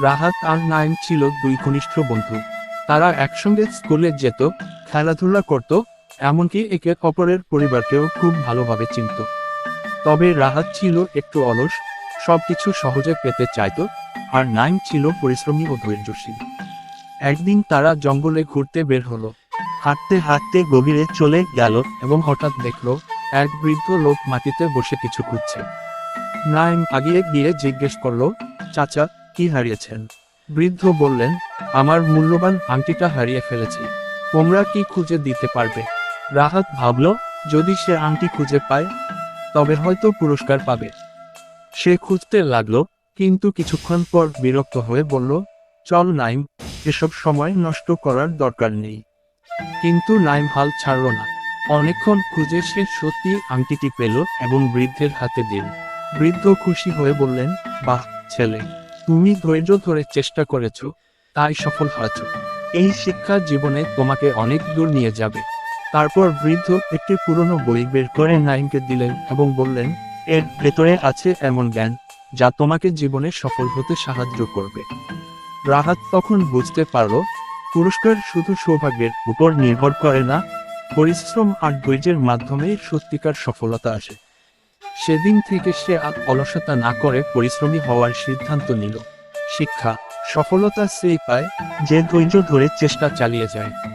রাহাত আর নাইম ছিল দুই ঘনিষ্ঠ বন্ধু। তারা একসঙ্গে স্কুলে যেত, খেলাধুলা করত, এমনকি একে অপরের পরিবারকেও খুব ভালোভাবে চিনত। তবে রাহাত ছিল একটু অলস, সবকিছু সহজে পেতে চাইতো, আর নাইম ছিল পরিশ্রমী ও ধৈর্যশীল। একদিন তারা জঙ্গলে ঘুরতে বের হলো। হাঁটতে হাঁটতে গভীরে চলে গেল এবং হঠাৎ দেখল, এক বৃদ্ধ লোক মাটিতে বসে কিছু খুঁজছে। নাইম আগিয়ে গিয়ে জিজ্ঞেস করল, চাচা কি হারিয়েছেন? বৃদ্ধ বললেন, আমার মূল্যবান আংটিটা হারিয়ে ফেলেছি। তোমরা কি খুঁজে দিতে পারবে? রাহাত ভাবল, যদি সে আংটি খুঁজে পায়, তবে হয়তো পুরস্কার পাবে। সে খুঁজতে লাগল, কিন্তু কিছুক্ষণ পর বিরক্ত হয়ে বলল, চল নাইম, এসব সময় নষ্ট করার দরকার নেই। কিন্তু নাইম হাল ছাড়ল না। অনেকক্ষণ খুঁজে সে সত্যি আংটিটি পেল এবং বৃদ্ধের হাতে দিল। বৃদ্ধ খুশি হয়ে বললেন, বাহ, ছেলে। তুমি ধৈর্য ধরে চেষ্টা করেছ, তাই সফল হয়েছ। এই শিক্ষা জীবনে তোমাকে অনেক দূর নিয়ে যাবে। তারপর বৃদ্ধ একটি পুরনো বই বের করে নাইমকে দিলেন এবং বললেন, এর ভেতরে আছে এমন জ্ঞান যা তোমাকে জীবনে সফল হতে সাহায্য করবে। রাহাত তখন বুঝতে পারল, পুরস্কার শুধু সৌভাগ্যের উপর নির্ভর করে না, পরিশ্রম আর ধৈর্যের মাধ্যমে সত্যিকার সফলতা আসে। সেদিন থেকে সে আর অলসতা না করে পরিশ্রমী হওয়ার সিদ্ধান্ত নিল। শিক্ষা, সফলতা সেই পায় যে ধৈর্য ধরে চেষ্টা চালিয়ে যায়।